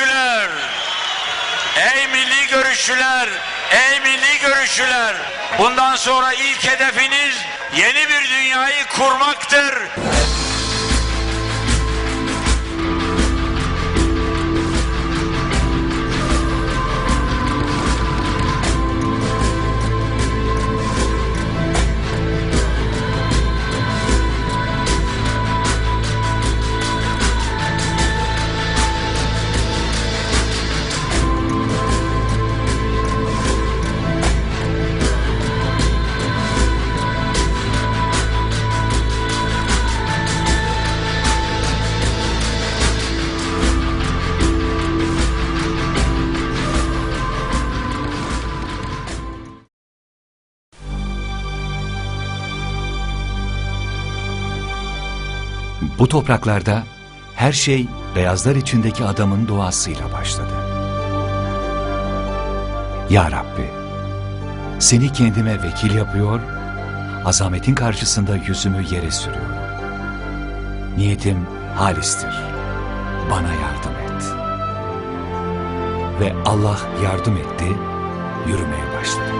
görüşçüler. Ey milli görüşçüler, ey milli görüşçüler. Bundan sonra ilk hedefiniz yeni bir dünyayı kurmaktır. Topraklarda her şey beyazlar içindeki adamın duasıyla başladı. Ya Rabbi, seni kendime vekil yapıyor, azametin karşısında yüzümü yere sürüyorum. Niyetim halistir, bana yardım et. Ve Allah yardım etti, yürümeye başladım.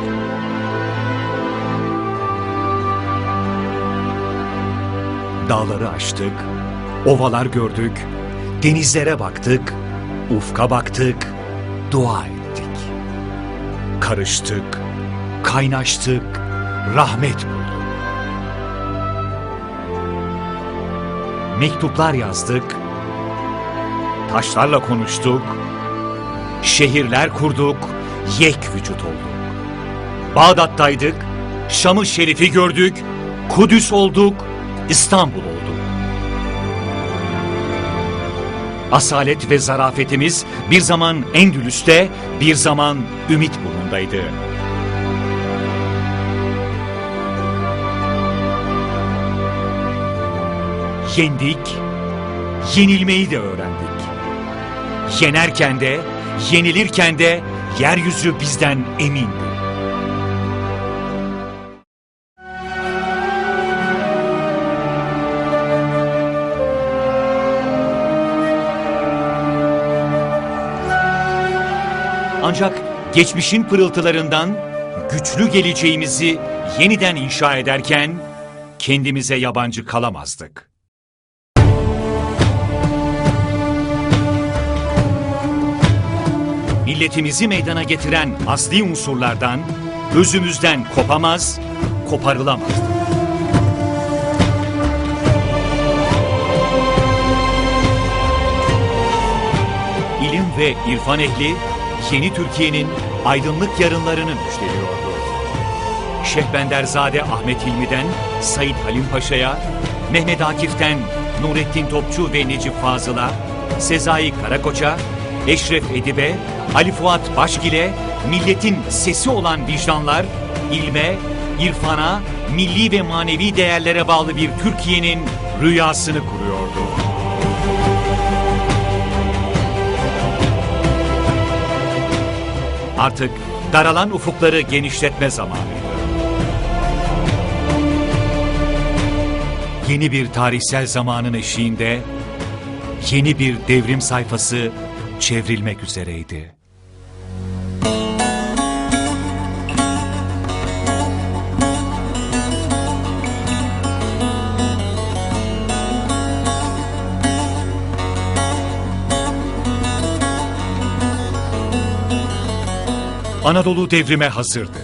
Dağları aştık, ovalar gördük, denizlere baktık, ufka baktık, dua ettik. Karıştık, kaynaştık, rahmet bulduk. Mektuplar yazdık, taşlarla konuştuk, şehirler kurduk, yek vücut olduk. Bağdat'taydık, Şam-ı Şerif'i gördük, Kudüs olduk, İstanbul olduk. Asalet ve zarafetimiz bir zaman Endülüs'te, bir zaman Ümit Burnu'ndaydı. Yendik, yenilmeyi de öğrendik. Yenerken de, yenilirken de yeryüzü bizden emindi. Ancak geçmişin pırıltılarından güçlü geleceğimizi yeniden inşa ederken kendimize yabancı kalamazdık. Milletimizi meydana getiren asli unsurlardan özümüzden kopamaz, koparılamazdık. İlim ve irfan ehli yeni Türkiye'nin aydınlık yarınlarını müjdeliyordu. Şehbenderzade Ahmet Hilmi'den Said Halim Paşa'ya, Mehmet Akif'ten Nurettin Topçu ve Necip Fazıl'a, Sezai Karakoç'a, Eşref Edip'e, Ali Fuat Başgil'e milletin sesi olan vicdanlar, ilme, irfana, milli ve manevi değerlere bağlı bir Türkiye'nin rüyasını kuruyordu. Artık daralan ufukları genişletme zamanıydı. Yeni bir tarihsel zamanın eşiğinde yeni bir devrim sayfası çevrilmek üzereydi. Anadolu devrime hazırdı.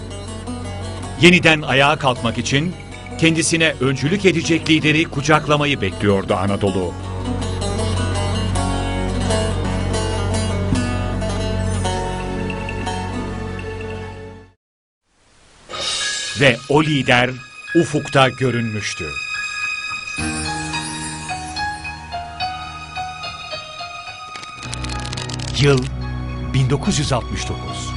Yeniden ayağa kalkmak için kendisine öncülük edecek lideri kucaklamayı bekliyordu Anadolu. Ve o lider ufukta görünmüştü. Yıl 1969.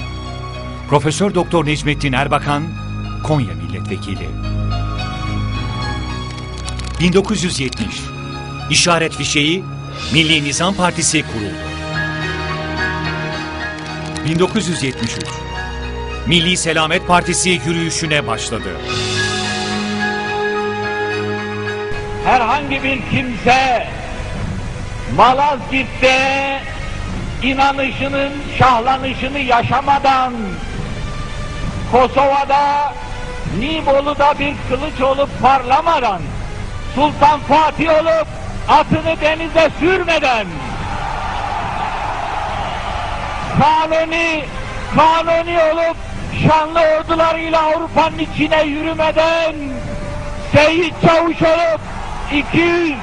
Profesör Doktor Necmettin Erbakan Konya Milletvekili. 1970. İşaret fişeği Milli Nizam Partisi kuruldu. 1973. Milli Selamet Partisi yürüyüşüne başladı. herhangi bir kimse Malazgirt'te inanışının şahlanışını yaşamadan Kosova'da Nibolu'da bir kılıç olup parlamadan Sultan Fatih olup atını denize sürmeden kanuni kanuni olup şanlı ordularıyla Avrupa'nın içine yürümeden Seyit Çavuş olup 200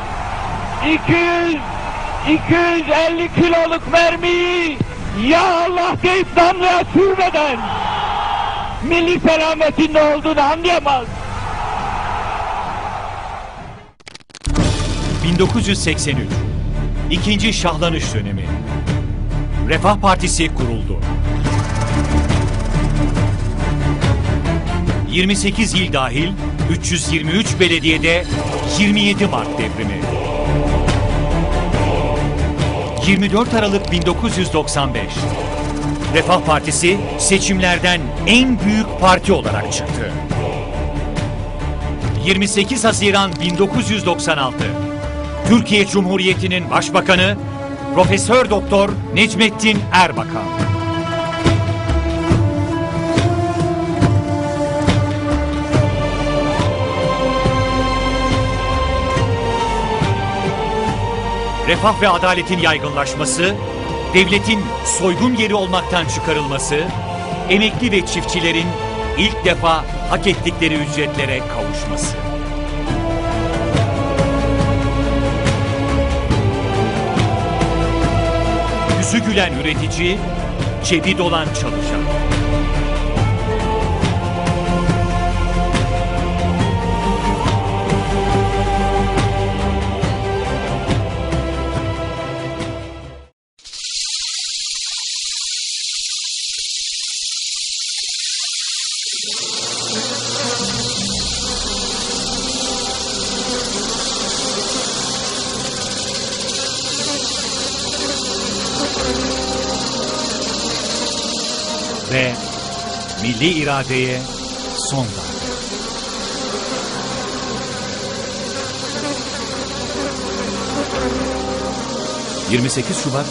200 250 kiloluk mermiyi ya Allah deyip damlaya sürmeden milli selametin ne olduğunu anlayamaz. 1983 İkinci şahlanış dönemi Refah Partisi kuruldu. 28 il dahil 323 belediyede 27 Mart devrimi. 24 Aralık 1995 Refah Partisi seçimlerden en büyük parti olarak çıktı. 28 Haziran 1996 Türkiye Cumhuriyeti'nin Başbakanı Profesör Doktor Necmettin Erbakan. Refah ve adaletin yaygınlaşması, devletin soygun yeri olmaktan çıkarılması, emekli ve çiftçilerin ilk defa hak ettikleri ücretlere kavuşması. Yüzü gülen üretici, cebi dolan çalışan. Ve milli iradeye son darbe. ...28 Şubat,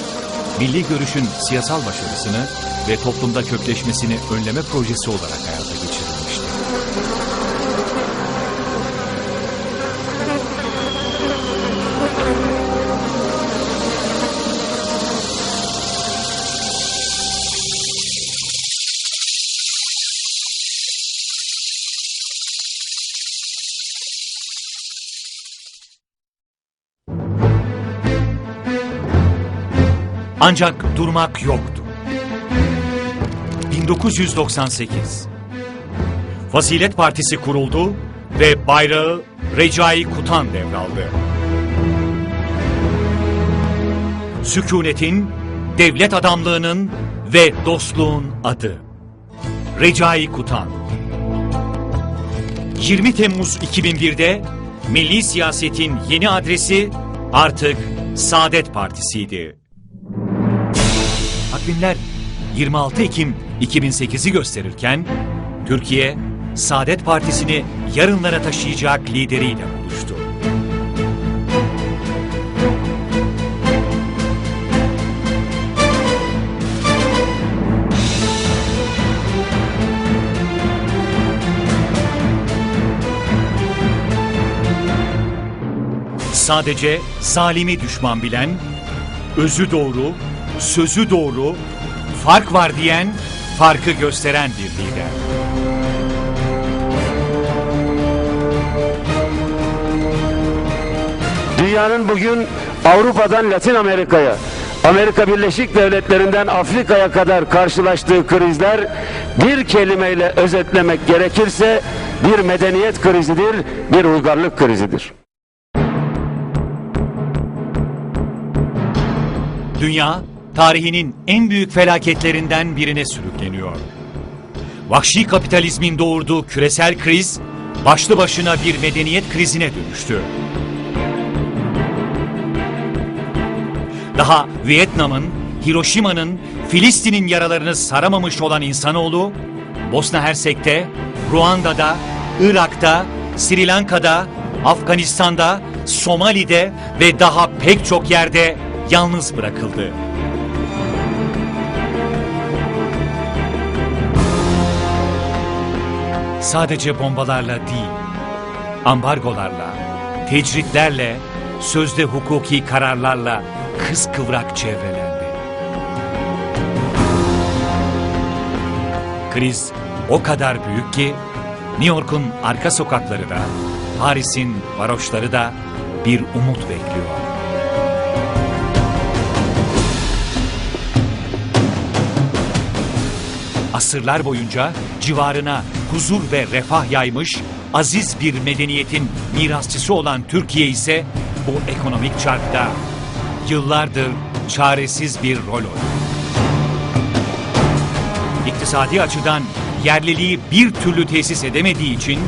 milli görüşün siyasal başarısını ve toplumda kökleşmesini önleme projesi olarak hayata geçirilmişti. Ancak durmak yoktu. 1998 Fazilet Partisi kuruldu ve bayrağı Recai Kutan devraldı. Sükunetin, devlet adamlığının ve dostluğun adı. Recai Kutan. 20 Temmuz 2001'de milli siyasetin yeni adresi artık Saadet Partisi'ydi. Takvimler 26 Ekim 2008'i gösterirken Türkiye Saadet Partisi'ni yarınlara taşıyacak lideriyle buluştu. Sadece zalimi düşman bilen, özü doğru, sözü doğru, fark var diyen, farkı gösteren bir lider. Dünyanın bugün Avrupa'dan Latin Amerika'ya, Amerika Birleşik Devletleri'nden Afrika'ya kadar karşılaştığı krizler bir kelimeyle özetlemek gerekirse bir medeniyet krizidir, bir uygarlık krizidir. Dünya, tarihinin en büyük felaketlerinden birine sürükleniyor. Vahşi kapitalizmin doğurduğu küresel kriz, başlı başına bir medeniyet krizine dönüştü. Daha Vietnam'ın, Hiroşima'nın, Filistin'in yaralarını saramamış olan insanoğlu, Bosna Hersek'te, Ruanda'da, Irak'ta, Sri Lanka'da, Afganistan'da, Somali'de ve daha pek çok yerde yalnız bırakıldı. Sadece bombalarla değil, ambargolarla, tecritlerle, sözde hukuki kararlarla kıskıvrak çevrelendi. Kriz o kadar büyük ki New York'un arka sokakları da, Paris'in varoşları da bir umut bekliyor. Asırlar boyunca civarına huzur ve refah yaymış, aziz bir medeniyetin mirasçısı olan Türkiye ise bu ekonomik çarkta yıllardır çaresiz bir rol oynuyor. İktisadi açıdan yerliliği bir türlü tesis edemediği için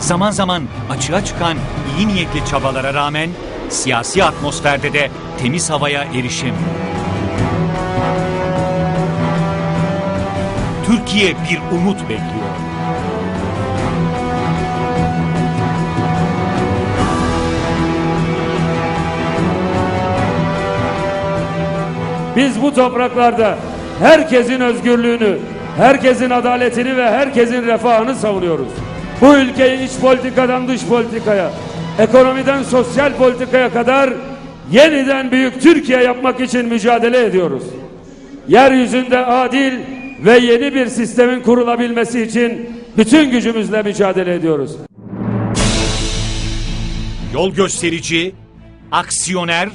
zaman zaman açığa çıkan iyi niyetli çabalara rağmen siyasi atmosferde de temiz havaya erişemiyor. Türkiye bir umut bekliyor. Biz bu topraklarda herkesin özgürlüğünü, herkesin adaletini ve herkesin refahını savunuyoruz. Bu ülkeyi iç politikadan dış politikaya, ekonomiden sosyal politikaya kadar yeniden büyük Türkiye yapmak için mücadele ediyoruz. Yeryüzünde adil ve yeni bir sistemin kurulabilmesi için bütün gücümüzle mücadele ediyoruz. Yol gösterici, aksiyoner,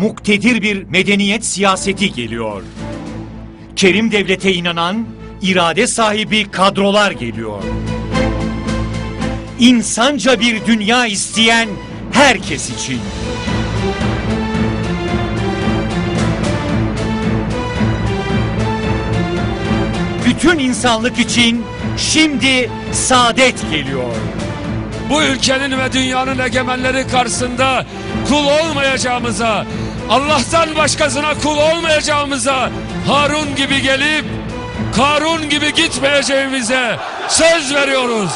muktedir bir medeniyet siyaseti geliyor. Kerim devlete inanan, irade sahibi kadrolar geliyor. İnsanca bir dünya isteyen herkes için. Bütün insanlık için şimdi saadet geliyor. bu ülkenin ve dünyanın egemenleri karşısında kul olmayacağımıza, Allah'tan başkasına kul olmayacağımıza, Harun gibi gelip Karun gibi gitmeyeceğimize söz veriyoruz.